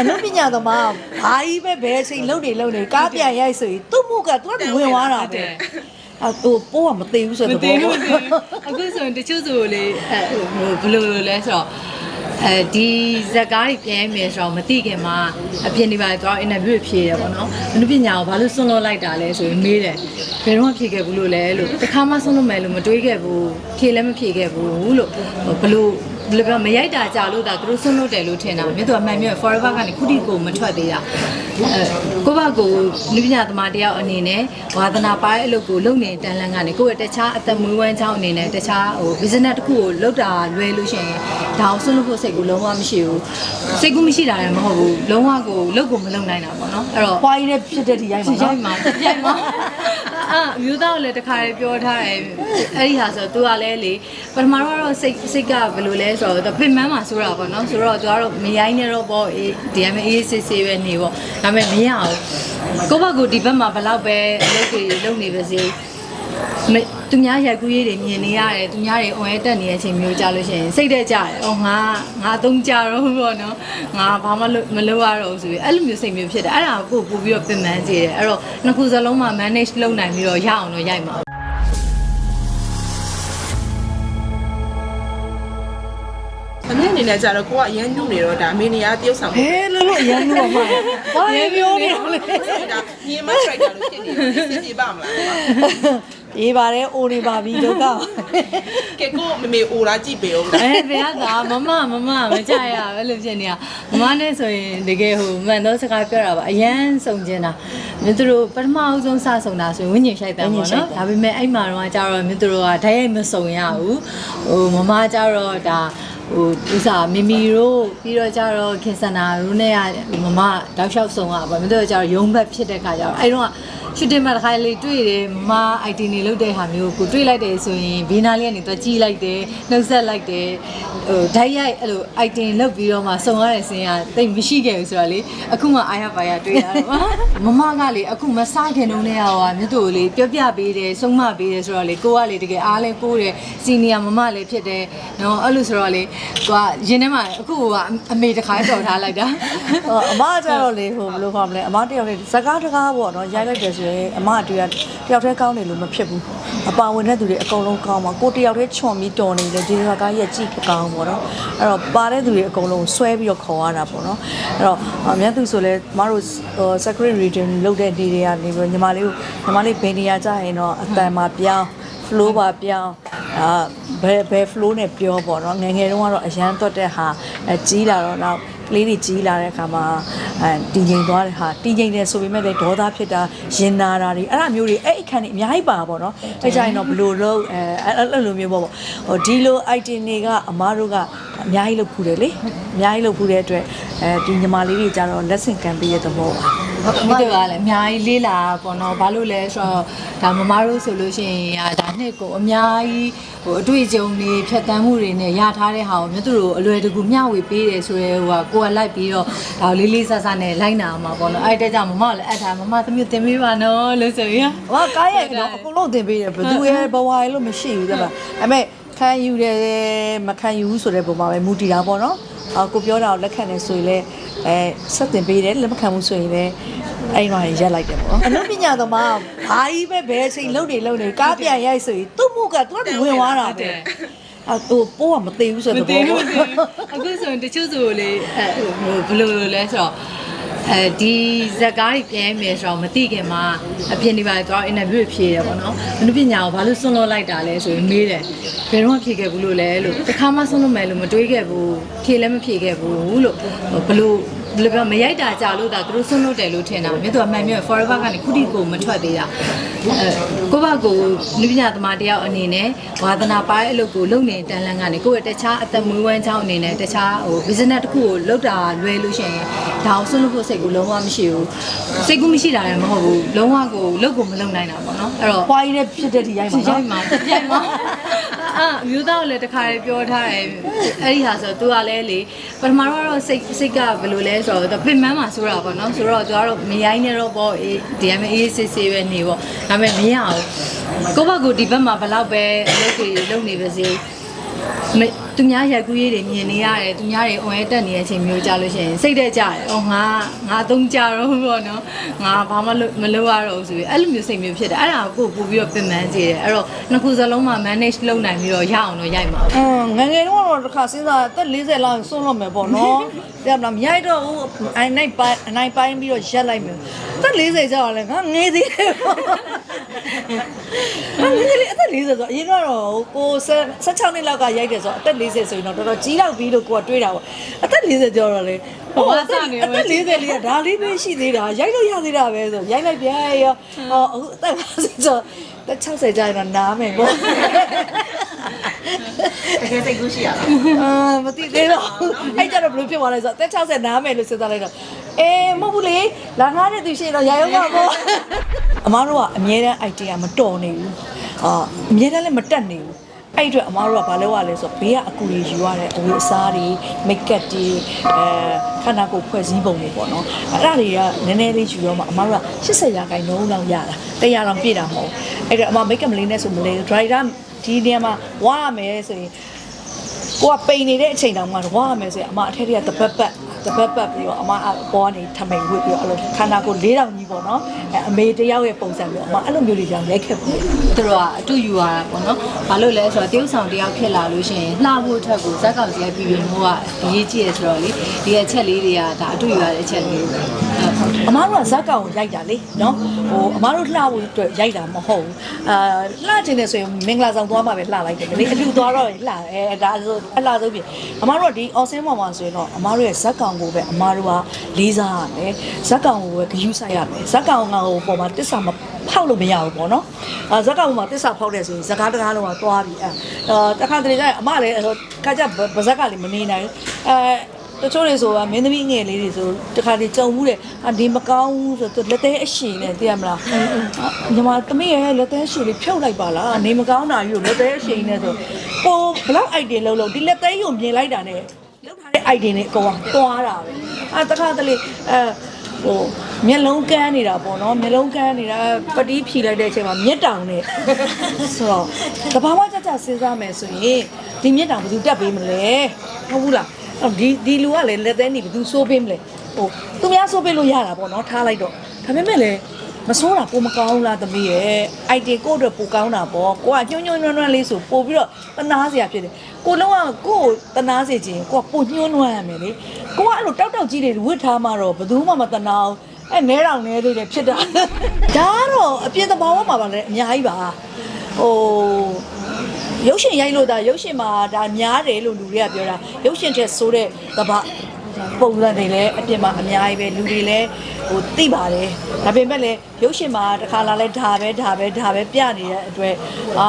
အနုပညာသမားဘာကြီးပဲဘယ်အချိန်လုံနေလုံနေကားပြန်ရိုက်ဆိုရင်သူ့မှုကသူကဝင်သွားတာပဲအဲဟိုပိုးကမသိဘူးဆိုမတော့သိဘူးမသိဘူးအခုဆိုရင်တချို့ဆိုလေအဲဟိုဘယ်လိုလဲဆိုတော့အဲဒီဇက်ကားကြီးပြန်ရမယ်ဆိုတော့မသိခင်မှာအပြင်ဒီပါတော့ interview ဖြေတယ်ပေါ့နော်အနုပညာကိုဘာလို့ဆွန့်လွတ်လိုက်တာလဲဆိုရင်မေးတယ်ဘယ်တော့ဖြေခဲ့ဘူးလို့လဲလို့တစ်ခါမှဆွန့်လွတ်မယ်လို့မတွေးခဲ့ဘူးဖြေလည်းမဖြေခဲ့ဘူးလို့ဘယ်လို ဘယ်လိုပြောမရိုက်တာကြာလို့ဒါသူတို့ဆွန့်လွတ်တယ်လို့ထင်တာမြတ်သူကမှန်မြတ် forever ကနေခုထိကိုမထွက်သေးတာအဲကိုယ့်ဘက်ကိုလူပညာသမားတယောက်အနေနဲ့ဝါသနာပါတဲ့အလုပ်ကိုလုပ်နေတန်လန်းကနေကိုယ့်ရဲ့တခြားအသက်မွေးဝမ်းကြောင်းအနေနဲ့တခြားဟို business တစ်ခုကိုလုပ်တာလွယ်လို့ရှိရင်ဒါအောင်ဆွန့်လွတ်ဖို့စိတ်ကိုလုံးဝမရှိဘူးစိတ်ကူးမရှိတာလည်းမဟုတ်ဘူးလုံးဝကိုလုပ်ကိုမလုပ်နိုင်တာပေါ့နော်အဲ့တော့ပွားကြီးနဲ့ဖြစ်တဲ့ဒီရိုက်မှာရိုနော်က်မှာရိုက်မှာအာအမျိုးသားကလည်းတခါလေပြောထားတယ်အဲ့ဒီဟာဆိုသူကလည်းလေပထမတော့စိတ်စိတ်ကဘယ်လိုလဲဆိုတော့ပြင်မန်းမှာဆိုတာပေါ့နော်ဆိုတော့သူကတော့မရိုင်းနေတော့ပေါ့အေးဒီအမေအေးဆေးဆေးပဲနေပေါ့ဒါပေမဲ့မရအောင်ကိုယ့်ဘက်ကိုဒီဘက်မှာဘယ်လောက်ပဲအလုပ်တွေလုပ်နေပါစေမသူများရိုက်ကူးရေးတွေမြင်နေရတယ်သူများတွေအွန်ရဲတက်နေတဲ့အချိန်မျိုးကြလို့ရှိရင်စိတ်တက်ကြတယ်။အော်ငါငါအသုံးကြတော့ပေါ့နော်။ငါဘာမှမလုပ်ရတော့ဘူးဆိုပြီးအဲ့လိုမျိုးစိတ်မျိုးဖြစ်တယ်။အဲ့ဒါကိုပို့ပြီးတော့ပြင်ပန်းကြည့်တယ်။အဲ့တော့နှစ်ခုစလုံးမှာ manage လုပ်နိုင်ပြီးတော့ရအောင်တော့ရိုက်မှာ အမေအနေနဲ့ကြတော့ကိုကအရန်ညှို့နေတော့ဒါအမေနေရတရုပ်ဆောင်ဟဲလို့လို့အရန်လို့မှာဘာလဲပြောနေလဲဒါညီမစရိုက်တာလို့ဖြစ်နေတယ်စီစီပါမလား အေးပါတယ်အိုနေပါပြီဒုက္ခကဲကိုမမေအိုလာကြည့်ပေဦးအဲဘယ်ကသာမမမမမကြရအဲ့လိုဖြစ်နေတာမမနဲ့ဆိုရင်တကယ်ဟိုမှန်တော့စကားပြောတာပါအရန်စုံကျင်တာမြင်သူတို့ပထမအဆုံးစဆုံတာဆိုရင်ဝိညာဉ်ရှိုက်တယ်ပေါ့နော်ဒါပေမဲ့အဲ့မှာတော့ကျတော့မြင်သူတို့ကဓာတ်ရိုက်မစုံရဘူးဟိုမမကျတော့ဒါဟိုဥစားမီမီတို့ပြီးတော့ကျတော့ခင်စန္နာတို့နဲ့ကမမတောက်လျှောက်စုံရပါမြင်သူတို့ကျတော့ရုံးဘက်ဖြစ်တဲ့ခါကျတော့အဲ့တော့ ရှူတင်မှာတစ်ခါလေးတွေ့တယ်မမ IT နေလုပ်တဲ့ဟာမျိုးကိုတွေ့လိုက်တယ်ဆိုရင်ဘေးနာလေးကနေတော့ကြီးလိုက်တယ်နှုတ်ဆက်လိုက်တယ်ဟိုဓာတ်ရိုက်အဲ့လို IT လုပ်ပြီးတော့မှစုံရတဲ့စင်ကတိတ်မရှိခဲ့ဘူးဆိုတော့လေအခုမှအားရပါရတွေ့ရတော့မမကလေအခုမစခင်တုန်းနဲ့ဟောမြတ်တို့လေပြောပြပေးတယ်ဆုံးမပေးတယ်ဆိုတော့လေကိုကလေတကယ်အားလဲကိုတယ်စီနီယာမမလည်းဖြစ်တယ်နော်အဲ့လိုဆိုတော့လေကိုကရင်ထဲမှာအခုကအမေတခါတော်ထားလိုက်တာဟောအမကကြတော့လေဟိုဘယ်လိုခေါ်မလဲအမတယောက်နဲ့ဇကားတကားပေါ့နော်ရိုက်လိုက်တယ်ဆိုရင်အမအတူရတယောက်တည်းကောင်းတယ်လို့မဖြစ်ဘူးအပါဝင်တဲ့သူတွေအကုန်လုံးကောင်းပါကိုတယောက်တည်းချွန်ပြီးတော်နေတယ်ဒီဇကားရဲ့ကြည့်ကောင်းပေါ့နော်အဲ့တော့ပါတဲ့သူတွေအကုန်လုံးဆွဲပြီးတော့ခေါ်ရတာပေါ့နော်အဲ့တော့အများသူဆိုလဲမတို့ဟို secret reading လုပ်တဲ့ဒီတွေကနေပြီးညီမလေးကိုညီမလေးဘယ်နေရာကြရင်တော့အတန်မှာပြောင်း flow ပါပြောင်းအာဘယ်ဘယ် flow နဲ့ပြောပေါ့နော်ငယ်ငယ်တုန်းကတော့အရန်တွတ်တဲ့ဟာအဲကြီးလာတော့နောက်က လေးတွေကြီးလာတဲ့အခါမှာအဲတည်ငြိမ်သွားတဲ့ဟာတည်ငြိမ်တယ်ဆိုပေမဲ့လည်းဒေါသဖြစ်တာရင်နာတာတွေအဲ့ဒါမျိုးတွေအဲ့အခန်းတွေအများကြီးပါပေါ့နော်အဲ့ကြရင်တော့ဘယ်လိုလုပ်အဲအဲ့အဲ့လိုမျိုးပေါ့ပေါ့ဟိုဒီလို item တွေကအမားတို့က အများကြီးလုပ်ဖူးတယ်လေအများကြီးလုပ်ဖူးတဲ့အတွက်အဲဒီညီမလေးတွေကြတော့ lesson ကံပေးရတဲ့မို့ပါဟုတ်မိတော့ကလည်းအများကြီးလေးလာပေါ့နော်ဘာလို့လဲဆိုတော့ဒါမမတို့ဆိုလို့ရှိရင်အာဒါနှစ်ကိုအများကြီးဟိုအတွေ့အကြုံတွေဖြတ်တန်းမှုတွေနဲ့ရထားတဲ့ဟာကိုမြတ်သူတို့အလွယ်တကူမျှဝေပေးတယ်ဆိုရဲဟိုကကိုကလိုက်ပြီးတော့ဒါလေးလေးဆဆနဲ့လိုက်နာမှာပေါ့နော်အဲ့တဲ့ကြောင့်မမကလည်းအထားမမသမီးတင်ပေးပါနော်လို့ဆိုရင်။ဟာကားရိုက်တော့အကုန်လုံးတင်ပေးတယ်ဘယ်သူရဲ့ဘဝရဲ့လို့မရှိဘူးတဲ့ဗျ။ဒါပေမဲ့ ခံယူတယ်မခံယူဘူးဆိုတဲ့ပုံမှာပဲမူတည်တာပေါ့နော်။အာကိုပြောတာကိုလက်ခံတယ်ဆိုရင်လည်းအဲဆက်တင်ပေးတယ်လက်မခံဘူးဆိုရင်လည်းအဲ့တော့ရက်လိုက်တယ်ပေါ့နော်။အနုပညာသမားဘာကြီးပဲဘယ်အချိန်လုံနေလုံနေကားပြန်ရိုက်ဆိုရင်သူ့မှုကသူကဝင်သွားတာပဲ။အဲဟိုပိုးကမသိဘူးဆိုမတဲ့သိပုံဘူးမသိဘူးအခုဆိုရင်တချို့ဆိုလေအဲဟိုဘယ်လိုလဲဆိုတော့ အဲဒီဇက်ကားကြီးပြန်ရမယ်ဆိုတော့မသိခင်မှာအပြင်ဒီပါတော့ interview ဖြေတယ်ပေါ့နော်။ဘယ်လိုပညာကိုဘာလို့ဆွန့်လွတ်လိုက်တာလဲဆိုရင်မေးတယ်။ဘယ်တော့ဖြေခဲ့ဘူးလို့လဲလို့တစ်ခါမှဆွန့်လွတ်မယ်လို့မတွေးခဲ့ဘူး။ဖြေလည်းမဖြေခဲ့ဘူးလို့ဘယ်လို ဘယ်လိုပြောမရိုက်တာကြာလို့ဒါသူတို့ဆွန့်လွတ်တယ်လို့ထင်တာမြတ်သူကမှန်မြတ် forever ကနေခုထိကိုမထွက်သေးတာအဲကိုယ့်ဘက်ကိုလူပညာသမားတယောက်အနေနဲ့ဝါသနာပါတဲ့အလုပ်ကိုလုပ်နေတန်လန်းကနေကိုယ့်ရဲ့တခြားအသက်မွေးဝမ်းကြောင်းအနေနဲ့တခြားဟို business တစ်ခုကိုလုပ်တာလွယ်လို့ရှိရင်ဒါအောင်ဆွန့်လွတ်ဖို့စိတ်ကိုလုံးဝမရှိဘူးစိတ်ကူးမရှိတာလည်းမဟုတ်ဘူးလုံးဝကိုလုပ်ကိုမလုပ်နိုင်တာပေါ့နော်အဲ့တော့ပွားကြီးနဲ့ဖြစ်တဲ့ဒီရိုက်မှာရိုနော်က်မှာရိုက်မှာ အာအမျိုးသားကလည်းတခါလေးပြောထားတယ်အဲ့ဒီဟာဆိုသူကလည်းလေပထမတော့စိတ်စိတ်ကဘယ်လိုလဲဆိုတော့ပြင်မန်းမှာဆိုတာပေါ့နော်ဆိုတော့သူကတော့မရိုင်းနေတော့ပေါ့အေးဒီအမေအေးစစ်စစ်ပဲနေပေါ့ဒါပေမဲ့မရအောင်ကိုယ့်ဘက်ကိုဒီဘက်မှာဘယ်လောက်ပဲအလုပ်တွေလုပ်နေပါစေမ သူများရိုက်ကူးရေးတွေမြင်နေရတယ်သူများတွေအွန်ရဲတက်နေတဲ့အချိန်မျိုးကြာလို့ရှိရင်စိတ်တက်ကြတယ်။အော်ငါငါအသုံးကြတော့ဘောနော်။ငါဘာမှမလုပ်ရတော့ဘူးဆိုပြီးအဲ့လိုမျိုးစိတ်မျိုးဖြစ်တယ်။အဲ့ဒါကိုပို့ပြီးတော့ပင်ပန်းကြည့်တယ်။အဲ့တော့နှစ်ခုစလုံးမှာ manage လုပ်နိုင်ပြီးတော့ရအောင်တော့ရိုက်ပါဘူးအင်းငယ်ငယ်တော့တော့တစ်ခါစဉ်းစားတက်40လောက်စွန့်လို့မယ်ပေါ့နော်ပြမလားမရိုက်တော့ဘူးအိုင်နိုင်ပိုင်းအနိုင်ပိုင်းပြီးတော့ရက်လိုက်မယ်တက်40ကျတော့လဲငါငေးသေးတယ်ပေါ့ငါငယ်လေးအသက်40ဆိုအရင်ကတော့ကို16နှစ်လောက်ကရိုက်တယ်ဆိုအသက်40ဆိုရင်တော့တော်တော်ကြီးတော့ပြီလို့ကိုကတွေးတာပေါ့အသက်40ကျော်တော့လေအသက်40လေးကဒါလေးပဲရှိသေးတာရိုက်လို့ရသေးတာပဲဆိုရိုက်လိုက်ပြန်ရောဟောအခုအသက်50ကျော်တက်60ကျရင်တော့နားမယ်ပေါ့တကယ်စိတ်ကူးရှိရလားအာမသိသေးတော့အဲ့ကြတော့ဘယ်လိုဖြစ်သွားလဲဆိုတော့အသက်60နားမယ်လို့စဉ်းစားလိုက်တော့အေးမဟုတ်ဘူးလေလာငားတဲ့သူရှိရင်တော့ရာရုံးပါပေါ့အမားတို့ကအမြဲတမ်း idea မတော်နေဘူးအာအမြဲတမ်းလည်းမတက်နေဘူး အဲ့အတွက်အမားတို့ကဘာလုပ်ရလဲဆိုတော့ဘေးကအကူတွေယူရတယ်အဝတ်အစားတွေ make up တွေအဲခန္ဓာကိုယ်ဖွဲ့စည်းပုံတွေပေါ့နော်အဲ့ဒါတွေကနည်းနည်းလေးယူတော့မှအမားတို့က80ရာခိုင်နှုန်းလောက်ရတာ100လောက်ပြည့်တာမဟုတ်အဲ့တော့အမ make up မလေးနဲ့ဆိုမလေး driver ဒီနေရာမှာဝါရမယ်ဆိုရင်ကိုကပိန်နေတဲ့အချိန်တောင်မှဝါရမယ်ဆိုရင်အမအထက်တွေကတပတ်ပတ် တပတ်ပတ်ပြီးတော့အမအပေါ်ကနေထမိန်ဝစ်ပြီးတော့အဲ့လိုခန္ဓာကိုယ်၄တောင်ကြီးပေါ့နော်အဲအမေတယောက်ရဲ့ပုံစံမျိုးအမအဲ့လိုမျိုးလေးကြောင့်ရိုက်ခဲ့ဘူးသူတို့ကအတူယူရတာပေါ့နော်။ဘာလို့လဲဆိုတော့တရုတ်ဆောင်တယောက်ဖြစ်လာလို့ရှိရင်လှဖို့အထက်ကိုဇက်ကောင်စီကပြည်ပြည်မိုးကအရေးကြီးရဆိုတော့လေဒီအချက်လေးတွေကဒါအတူယူရတဲ့အချက်လေးတွေပဲ။ အမားတို့ကဇက်ကောင်ကိုရိုက်တာလေနော်ဟိုအမားတို့လှဖို့အတွက်ရိုက်တာမဟုတ်ဘူးအာလှချင်တယ်ဆိုရင်မင်္ဂလာဆောင်သွားမှပဲလှလိုက်တယ်လေအလူသွားတော့လှအဲဒါဆိုအလှဆုံးပြီအမားတို့ကဒီအော်စင်းပေါ်မှာဆိုရင်တော့အမားတို့ရဲ့ဇက်ကောင်ကိုပဲအမားတို့ကလေးစားရမယ်ဇက်ကောင်ကိုပဲဂယူးဆိုင်ရမယ်ဇက်ကောင်ကဟိုပေါ်မှာတစ္ဆာမဖောက်လို့မရဘူးပေါ့နော်အာဇက်ကောင်မှာတစ္ဆာဖောက်တယ်ဆိုရင်ဇကားတကားလုံးကသွားပြီအဲအာတခါတလေကျရင်အမလည်းဟိုခါကျဗဇက်ကလည်းမနေနိုင်ဘူးအဲ တချို့တွေဆိုတာမင်းသမီးငယ်လေးတွေဆိုတခါတည်းကြုံမှုတဲ့အာဒီမကောင်းဘူးဆိုတော့လက်သေးအရှင်နဲ့သိရမလားညီမသမီးရဲ့လက်သေးအရှင်လေးဖြုတ်လိုက်ပါလားနေမကောင်းတာကြီးကိုလက်သေးအရှင်နဲ့ဆိုပိုဘလောက်အိုက်တင်လုံးလုံးဒီလက်သေးကိုမြင်လိုက်တာနဲ့လောက်ထားတဲ့အိုက်တင်နဲ့အကောင်ကသွားတာပဲအာတခါတလေအဲဟိုမျက်လုံးကန်းနေတာပေါ့နော်မျက်လုံးကန်းနေတာပတိဖြီလိုက်တဲ့အချိန်မှာမျက်တောင်နဲ့ဆိုတော့တဘာဝကြကြစဉ်းစားမယ်ဆိုရင်ဒီမျက်တောင်ဘယ်သူတက်ပေးမလဲဟုတ်ဘူးလားအော် ဒီဒီလူကလည်းလက်သေးနေဘယ်သူစိုးပေးမလဲဟိုသူများစိုးပေးလို့ရတာပေါ့နော်ထားလိုက်တော့ဒါပေမဲ့လည်းမစိုးတာပိုမကောင်းလားသမီးရဲ့အိုက်တင်ကိုယ့်အတွက်ပိုကောင်းတာပေါ့ကိုကညွှန်းညွှန်းနွမ်းနွမ်းလေးဆိုပို့ပြီးတော့တနာစရာဖြစ်တယ်ကိုလုံးဝကိုယ်တနာစေခြင်းကိုကပိုညှိုးနွမ်းရမယ်လေကိုကအဲ့လိုတောက်တောက်ကြီးတွေဝတ်ထားမှတော့ဘယ်သူမှမတနာအောင်အဲနဲတောင်နဲသေးတယ်ဖြစ်တာဒါကတော့အပြင်းသဘောမှာပါလေအများကြီးပါဟို ရုပ်ရှင်ရိုက်လို့ဒါရုပ်ရှင်မှာဒါများတယ်လို့လူတွေကပြောတာရုပ်ရှင်ချက်ဆိုးတဲ့သဘာပုံစံတွေလည်းအပြင်မှာအများကြီးပဲလူတွေလည်းဟိုသိပါတယ်ဒါပေမဲ့လည်းရုပ်ရှင်မှာတစ်ခါလာလဲဒါပဲဒါပဲဒါပဲပြနေတဲ့အတွက်အာ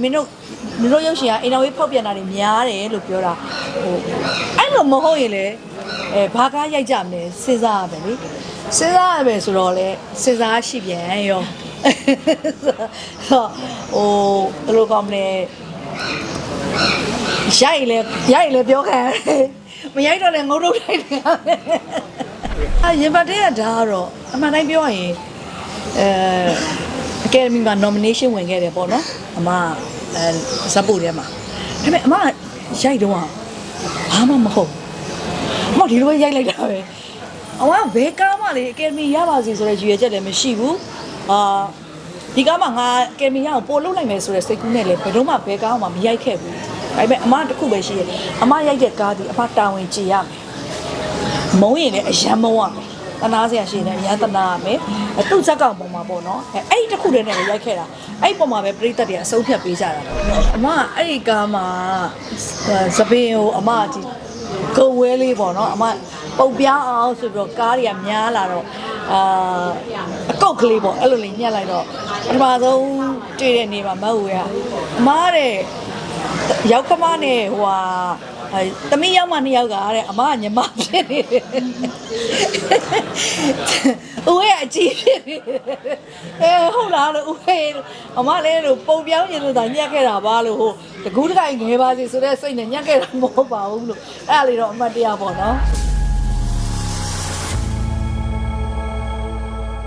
မင်းတို့မင်းတို့ရုပ်ရှင်ကအိမ်တော်ရေးဖောက်ပြန်တာတွေများတယ်လို့ပြောတာဟိုအဲ့လိုမဟုတ်ရင်လည်းအဲဘာကားရိုက်ကြမလဲစဉ်းစားရမယ်လေစဉ်းစားရမယ်ဆိုတော့လေစဉ်းစားရှိပြန်ရောဟိုဘယ်လိုကောင်းမလဲ ရိုက်လေရိုက်လေပြောခံရတယ်မရိုက်တော့လည်းငုံတော့ထိုက်တယ်အရင်ပတ်တဲ့ကဒါကတော့အမှန်တိုင်းပြောရရင်အဲအကယ်ဒမီမှာ nomination ဝင်ခဲ့တယ်ပေါ့နော်အမအဲဇက်ပူထဲမှာဒါပေမဲ့အမရိုက်တော့ဘာမှမဟုတ်အမဒီလိုပဲရိုက်လိုက်တာပဲအမဘယ်ကားမှလေအကယ်ဒမီရပါစေဆိုတဲ့ရည်ရွယ်ချက်လည်းမရှိဘူးအာ ဒီကားမှာငါအကယ်ဒမီရအောင်ပို့လုပ်လိုက်မယ်ဆိုတဲ့စိတ်ကူးနဲ့လည်းဘယ်တော့မှဘယ်ကားမှမရိုက်ခဲ့ဘူးဒါပေမဲ့အမတစ်ခုပဲရှိတယ်အမရိုက်တဲ့ကားဒီအမတာဝန်ကြည်ရမယ်မုံရင်လည်းအရန်မုံရမယ်တနာစရာရှိနေအရန်တနာရမယ်အဲသူ့ဇက်ကောင်ပုံမှာပေါ့နော်အဲအဲ့ဒီတစ်ခုတည်းနဲ့ပဲရိုက်ခဲ့တာအဲ့ဒီပုံမှာပဲပြိသက်တွေအဆုံးဖြတ်ပေးကြတာပေါ့အမကအဲ့ဒီကားမှာသပင်ကိုအမဒီကုံဝဲလေးပေါ့နော်အမပုံပြအောင်ဆိုပြီးတော့ကားတွေကများလာတော့ အာအကုတ်ကလေးပေါ့အဲ့လိုလေးညှက်လိုက်တော့ပထမဆုံးတွေ့တဲ့နေမှာမဟုတ်ဘူးရအမတဲ့ရောက်ခမနဲ့ဟိုဟာအဲတမီးရောက်မှနှစ်ယောက်ကတဲ့အမကညီမဖြစ်နေတယ်။ဦးရဲ့အကြည့်ဖြစ်နေတယ်။အဲဟုတ်လားလို့ဦးရဲ့အမလည်းလို့ပုံပြောင်းရင်လို့သာညက်ခဲ့တာပါလို့ဟိုတကူးတကိုင်ငယ်ပါစီဆိုတဲ့စိတ်နဲ့ညက်ခဲ့တာမဟုတ်ပါဘူးလို့အဲ့ဒါလေးတော့အမတ်တရားပေါ့နော်။